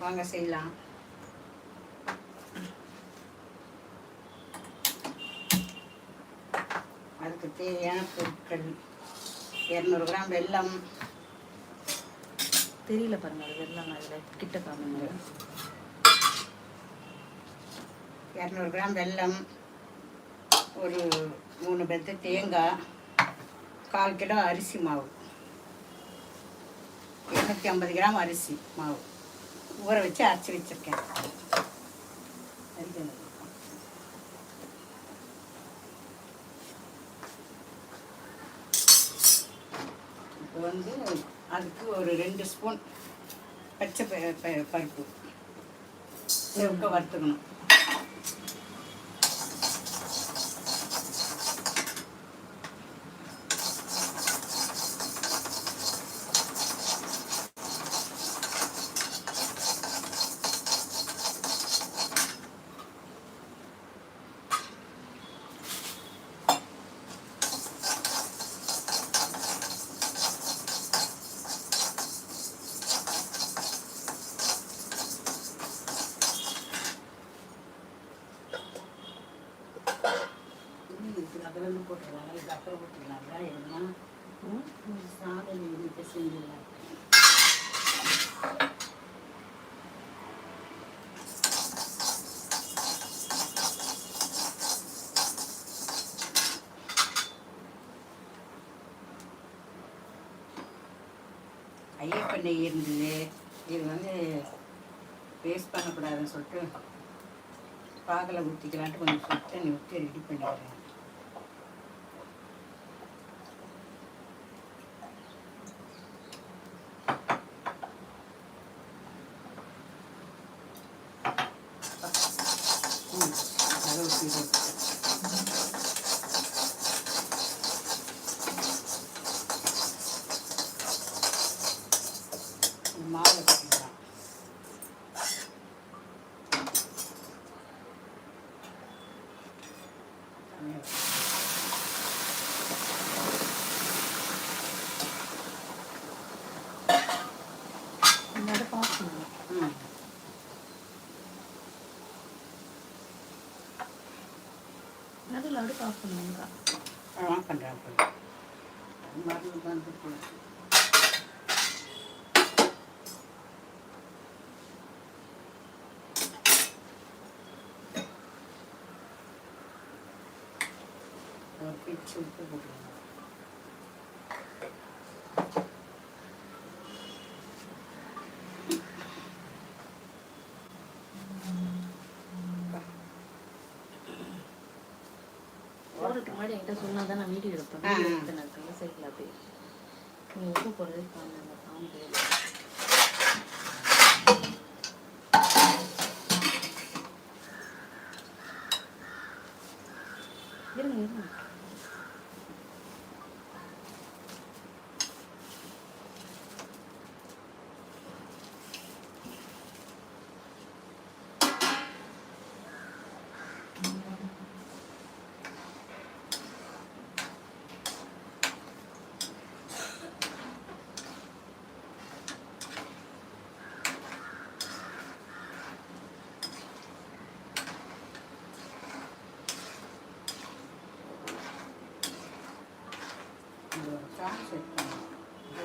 வாங்க செய்யலாம். அதுக்கு தேவையான பொருட்கள். இரநூறு கிராம் வெல்லம். தெரியல பாருங்க அது வெள்ளம் அதில் கிட்ட காமிங்க. இரநூறு கிராம் வெல்லம். ஒரு மூணு பெத்து தேங்காய். கால் கிலோ அரிசி மாவு. இரநூத்தி ஐம்பது கிராம் அரிசி மாவு. ஊற வச்சு அரைச்சி வச்சுருக்கேன். இப்போ வந்து அதுக்கு ஒரு ரெண்டு ஸ்பூன் பச்சை பருப்பு. செவக்க வறுத்துக்கணும் இதுக்கு அதில் போட்டுருவாங்க இது அப்புறம் போட்டுக்கலாங்களா எதுனா சாதம் இனிப்பு செஞ்சிடலாம் ஐயப்ப நெய் இருந்தது. இது வந்து வேஸ்ட் பண்ணக்கூடாதுன்னு சொல்லிட்டு பாகலை ஊற்றிக்கலான்ட்டு கொஞ்சம் சுடு நிறுத்தி ரெடி பண்ணிடுறேன் ம், அதை ஊற்றி இதை ஊற்றி. இந்த மாவை ஊற்றிக்கலாம் இந்த அடுப்பு ஆஃப் பண்ணுங்க ம் நடுவில் ஆஃப் பண்ணுறேன் மருந்து ஒரு பிச்சு விட்டு போட்டுருங்க என்கிட்ட சொன்னால் தான் நான் வீடியோ எடுப்பேன். வீடியோ எடுத்து நான் கல்ல சைக்கிள் அப்படியே நீங்கள் உப்பு போடுறது காணுங்க காமிக்கிறது இருங்க இருங்க.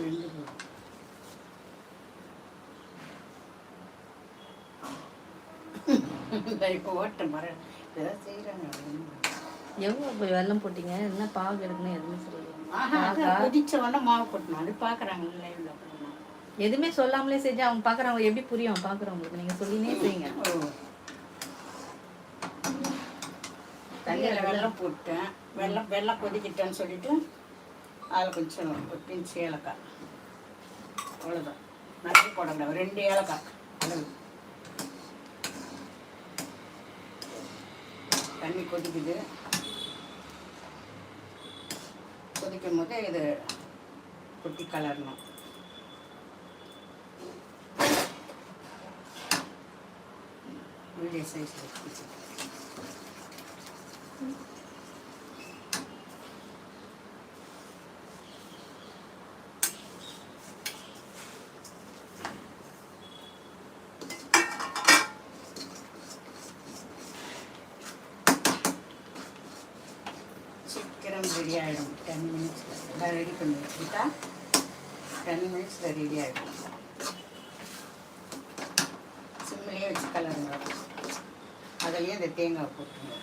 ரெண்டு போதும். இப்போ ஓட்ட மரம் இதெல்லாம் செய்கிறாங்க எவ்வளோ போய் வெல்லம் போட்டீங்க? என்ன பாகு எடுக்கணும் எதுவுமே சொல்லலையா. ஆஹா அதான் கொதிச்ச உடனே மாவு கொட்டணும். அது பார்க்குறாங்க லைவ்ல எதுவுமே சொல்லாமலே செஞ்சு அவங்க பார்க்குறவங்க எப்படி புரியும்? பார்க்குறவங்களுக்கு நீங்கள் சொல்லினே செய்யுங்க. தண்ணியில் வெள்ளம் போட்டேன். வெள்ளம் வெள்ளம் கொதிக்கிட்டேன்னு சொல்லிட்டு அதில் கொஞ்சம் ஒரு பிஞ்சு ஏலக்காய். அவ்வளோதான் நிறைய போட முடியாது ரெண்டு ஏலக்காய். அளவு. தண்ணி கொதிக்குது. கொதிக்கும் போது இது கொட்டி கலரணும். மீடியம் சைஸ் வச்சு ரெடி ஆகிடும் டென் மினிட்ஸில் ரெடி பண்ணி வச்சுக்கிட்டா டென் மினிட்ஸில் ரெடி ஆகிடும் சிம்மிலே வச்சு கலருங்க அதுலேயே இந்த தேங்காய் போட்டுருங்க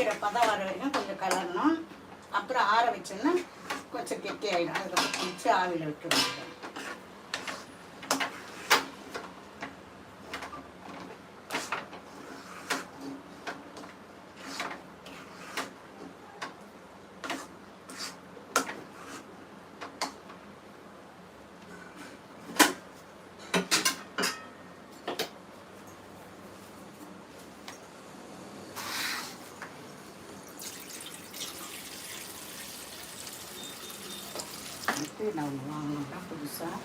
பிடிக்கிற பதம் வர வரைக்கும் கொஞ்சம் கலரணும். அப்புறம் ஆற வச்சோன்னா கொஞ்சம் கெட்டி ஆகிடும் அதுக்கப்புறம் பிடிச்சி ஆவியில் விட்டு அடுத்து நான் ஒன்று வாங்கணும்னா புதுசாக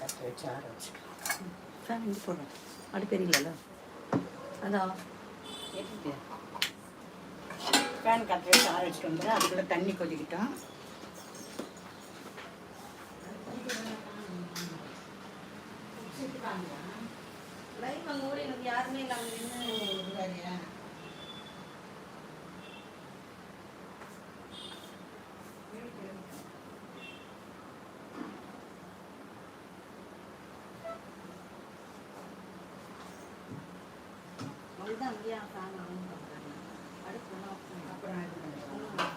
ஃபேன் காற்று வச்சு ஆற வச்சுக்கலாம். ஃபேன் இங்கே போடுறோம். அடுப்பு எரியலல்ல அதான். ஃபேன் காற்று வச்சு ஆற வச்சுட்டு வந்துடும் அதுக்குள்ளே தண்ணி கொதிக்கிட்டோம். யாருமே இல்லாமல் அதுதான் அங்கேயே ஃபேன் ஆன் பண்ணுறாங்க அடுப்பு ஒன்றும்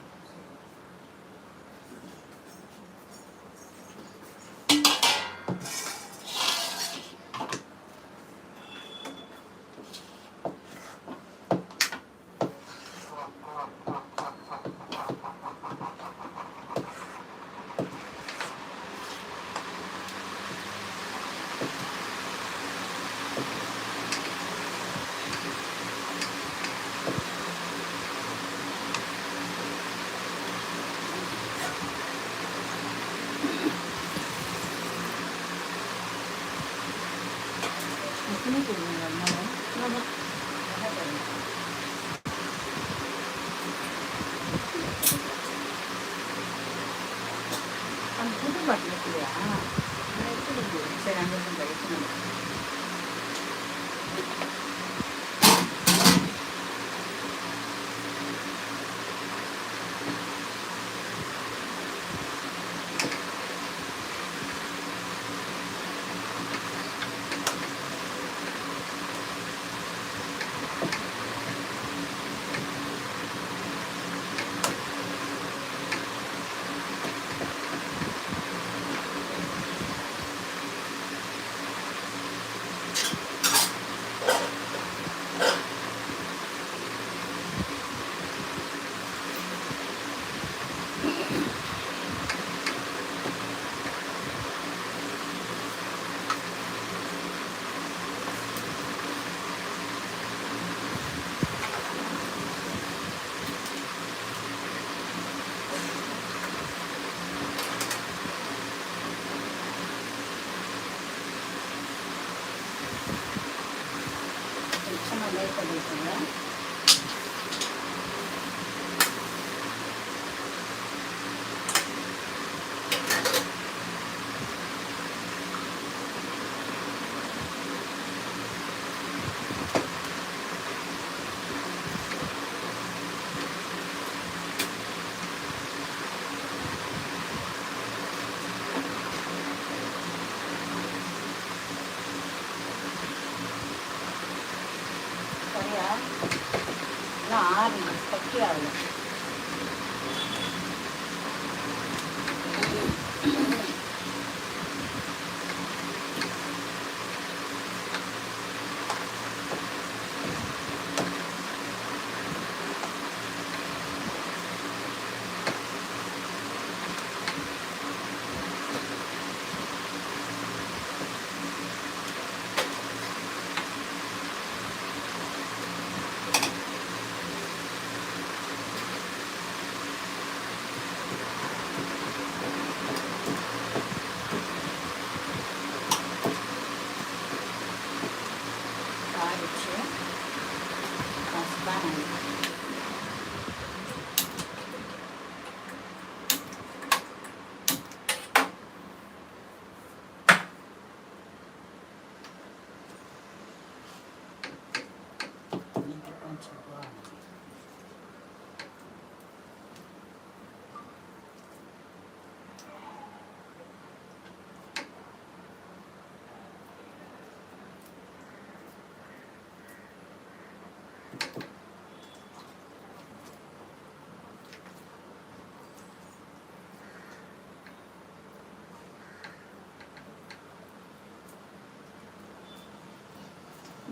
ஆஃப் பண்ணி அப்புறம் இது பண்ணிக்கலாம். எத்தனை போடுவீங்க அதனால என்ன பண்ணணும்? அந்த புது இல்லையா சரி அங்கே இருந்து எடுத்துன்னு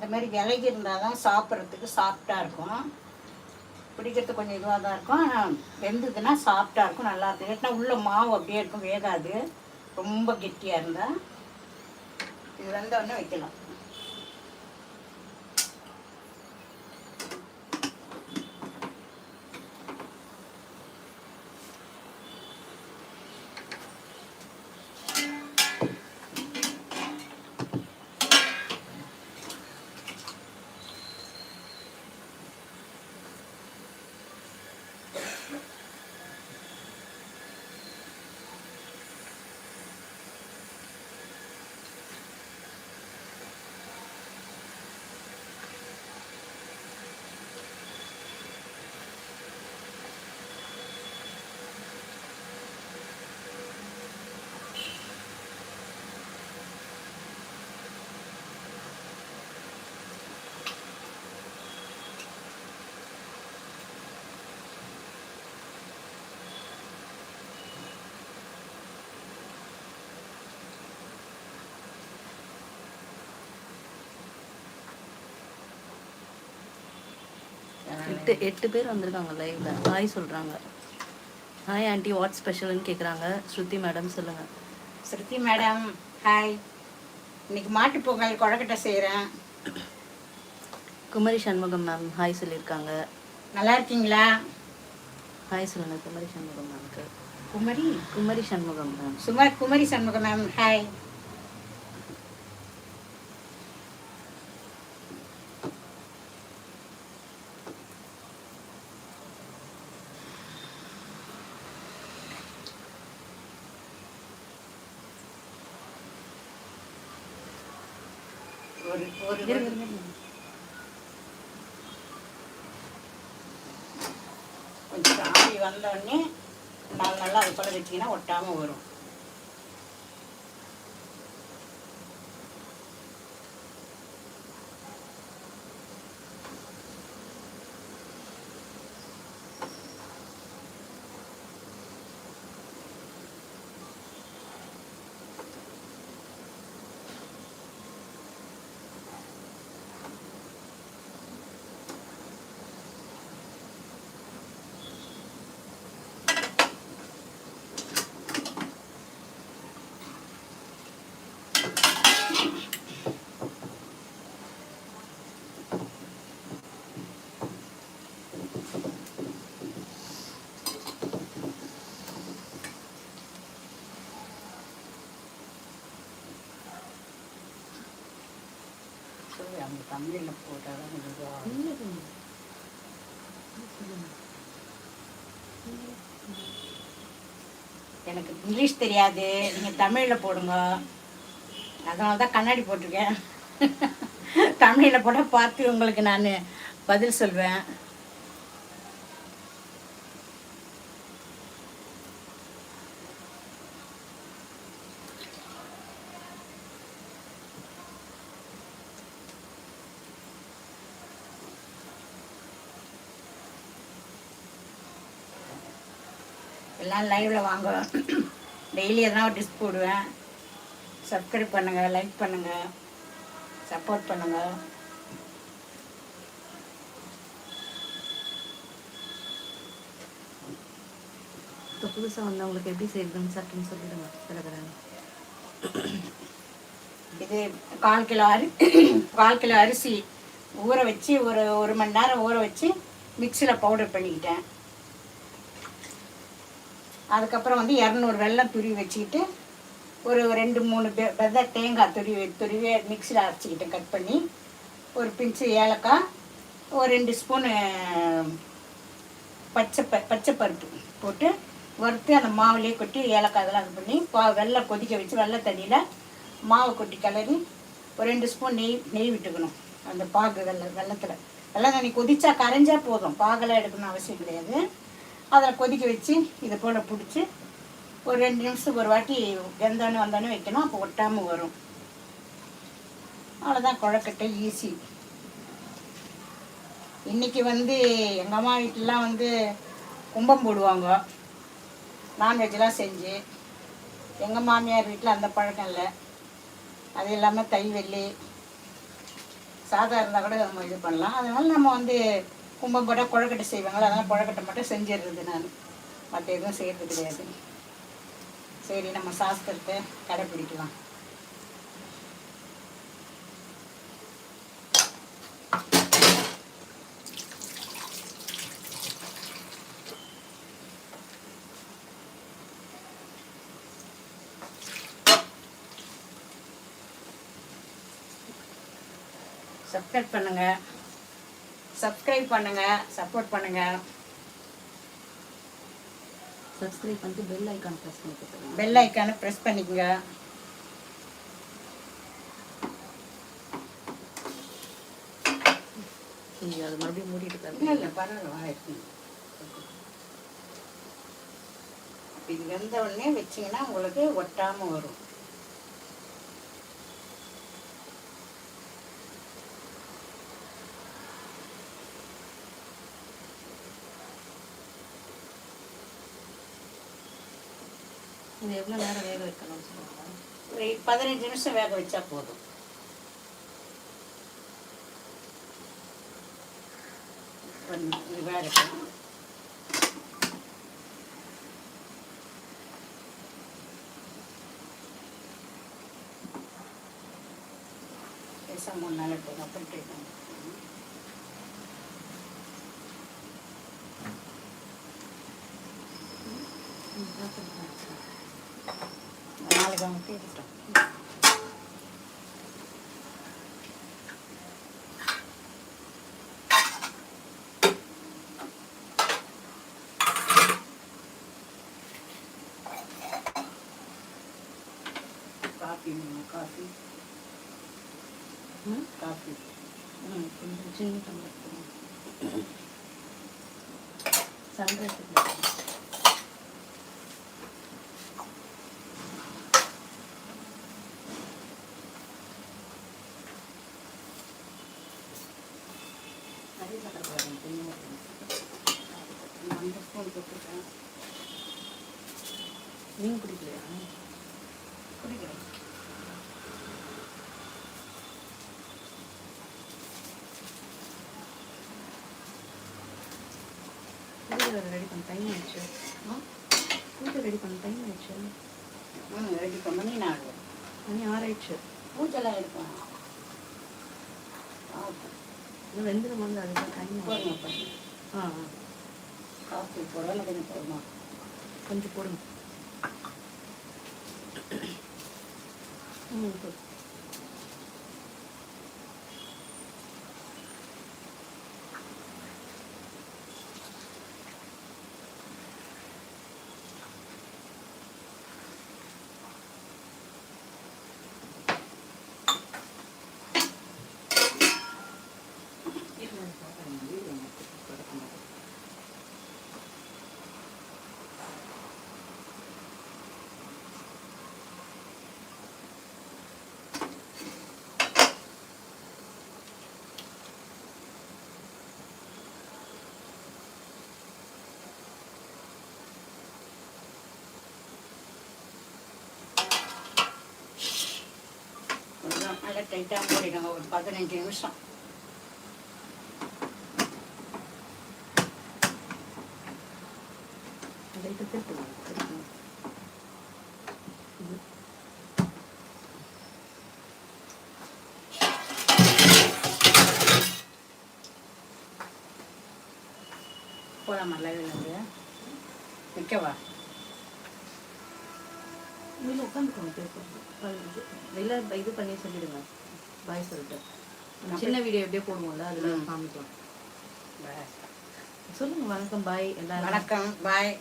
இந்த மாதிரி விலகி இருந்தால் தான் சாப்பிட்றதுக்கு சாஃப்டாக இருக்கும். பிடிக்கிறது கொஞ்சம் இதுவாக தான் இருக்கும். ஆனால் வெந்ததுன்னா சாஃப்டாக இருக்கும் நல்லா இருக்கும். இல்லாட்டினா உள்ள மாவு அப்படியே இருக்கும் வேகாது. ரொம்ப கெட்டியாக இருந்தால் இது வெந்த உடனே வைக்கலாம். எட்டு எட்டு பேர் வந்திருக்காங்க லைவ்ல ஹாய் சொல்றாங்க. ஹாய் ஆண்டி வாட் ஸ்பெஷல்னு கேக்குறாங்க. ஸ்ருதி மேடம் சொல்லுங்க. ஸ்ருதி மேடம் ஹாய் இன்னைக்கு மாட்டுப் பொங்கல் கொழக்கட்டை செய்கிறேன் குமரி சண்முகம் மேம் ஹாய் சொல்லியிருக்காங்க. நல்லா இருக்கீங்களா? ஹாய் சொல்லுங்க குமரி சண்முகம் மேம்க்கு குமரி? குமரி சண்முகம் மேம் சும்மா குமரி சண்முகம் மேம் ஹாய் கொஞ்சம் ஆவி வந்தோடனே நாலு நல்லா அது போல் வச்சிங்கன்னா ஒட்டாமல் வரும். அவங்க தமிழில் போட்டால் தான் இல்ல. எனக்கு இங்கிலீஷ் தெரியாது. நீங்கள் தமிழில் போடுங்க. அதனால தான் கண்ணாடி போட்டிருக்கேன். தமிழில் போட்டால் பார்த்து உங்களுக்கு நான் பதில் சொல்வேன். எல்லாம் லைவில் வாங்க டெய்லி எதனா ஒரு டிஷ் போடுவேன். சப்ஸ்கிரைப் பண்ணுங்கள் லைக் பண்ணுங்கள் சப்போர்ட் பண்ணுங்கள் இப்போ புதுசா வந்தவங்களுக்கு எப்படி செய்யறதுன்னு சட்டுன்னு சொல்லிடுங்க. கடகடன்னு இது கால் கிலோ அரி கால் கிலோ அரிசி ஊற வச்சு ஒரு ஒரு மணி நேரம் ஊற வச்சு மிக்சியில் பவுடர் பண்ணிக்கிட்டேன். அதுக்கப்புறம் வந்து இரநூறு வெல்லம் துருவி வச்சுக்கிட்டு ஒரு ரெண்டு மூணு பெ- தேங்காய் துருவி துருவி மிக்சியில் அரைச்சிக்கிட்டேன் கட் பண்ணி ஒரு பிஞ்சு ஏலக்காய் ஒரு ரெண்டு ஸ்பூனு பச்சை ப பச்சை பருப்பு போட்டு வறுத்து அந்த மாவுலேயே கொட்டி ஏலக்காய் இதெல்லாம் இது பண்ணி பா வெள்ளை கொதிக்க வச்சு வெள்ளை தண்ணியில் மாவு கொட்டி கிளறி ஒரு ரெண்டு ஸ்பூன் நெய் நெய் விட்டுக்கணும். அந்த பாகு வெள்ளை வெள்ளத்தில். வெள்ளை தண்ணி கொதிச்சா கரைஞ்சா போதும். பாகெல்லாம் எடுக்கணும் அவசியம் கிடையாது. அதில் கொதிக்க வச்சு இதை போல் பிடிச்சி ஒரு ரெண்டு நிமிஷம் ஒரு வாட்டி வெந்தானே வந்தானே வைக்கணும் அப்போ ஒட்டாமல் வரும். அவ்வளோதான் குழக்கட்டை ஈஸி இன்றைக்கி வந்து எங்கள் அம்மா வீட்டிலலாம் வந்து கும்பம் போடுவாங்க. நான்வெஜ்லாம் செஞ்சு. எங்கள் மாமியார் வீட்டில் அந்த பழக்கம் இல்லை. அது இல்லாமல் தை வெள்ளி. சாதா இருந்தால் கூட நம்ம இது பண்ணலாம். அதனால் நம்ம வந்து கும்பம் போட்டால் குழக்கட்டை செய்வாங்களா அதனால் குழக்கட்டை மட்டும் செஞ்சிடுறது நான். மற்ற எதுவும் செய்கிறது கிடையாது. சரி நம்ம சாஸ்திரத்தை கடைப்பிடிக்கலாம். சப்ஸ்கிரைப் பண்ணுங்கள் சப்ஸ்கிரைப் பண்ணுங்க சப்போர்ட் பண்ணுங்க. சப்ஸ்கிரைப் பண்ணிட்டு பெல் ஐக்கான் ப்ரெஸ் பண்ணி கொடுத்துருங்க. பெல் ஐக்கானை ப்ரெஸ் பண்ணிக்கங்க. நீங்கள் அது மறுபடியும் மூடிட்டு இல்லை இல்லை பரவாயில்ல. இது வெந்த உடனே வச்சீங்கன்னா உங்களுக்கு ஒட்டாம வரும். இது எவ்வளோ நேரம் வேக வைக்கணும்னு சொல்லுங்கள் ஒரு பதினஞ்சு நிமிஷம் வேக வச்சா போதும். கொஞ்சம் இது வேகட்டும் லேசா மூணு நாள் எடுத்துங்க அப்புறம் ட்ரை பண்ணுங்க நாளைக்கு அவங்க தீர்த்தோம் காஃபி வேணும் காஃபி ம் காஃபி ம் கொஞ்சம் சின்ன டம்ளர் சன்ரைஸ் நிறைய சக்கரை போடுறேன் கொஞ்சமாக போடுங்க. அந்த ஸ்பூன் போட்டுருக்கேன் நீங்க குடிக்கலையா குடிக்கிறேன் ரெடி பண்ண டைம் ஆயிடுச்சு. பூஜை ரெடி பண்ண டைம் ஆயிடுச்சு. ம் ரெடி பண்ணி நான் மணி ஆறாயிடுச்சு பூஜெல்லாம் இருக்கும் இன்னும் வெந்துடும் வந்து அதுக்கு டைம் போடுங்க ஆ ஆ. காஃபி போடலாம் கொஞ்சம் போடுமா? கொஞ்சம் போடுங்க. ம் நல்லா டைட்டாக மூடிடுங்க ஒரு பதினஞ்சு நிமிஷம். லைட்டாக திருப்புங்க திருப்புங்க இது நிற்கவா உட்காந்துக்கோங்க. பேசுறது வெளில இது பண்ணி சொல்லிடுங்க. பாய் சொல்லிட்டு. சின்ன வீடியோ எப்படியோ போடுவோம்ல அதில். காமிக்கலாம். சொல்லுங்க வணக்கம் பாய். எல்லாரும். வணக்கம் பாய்.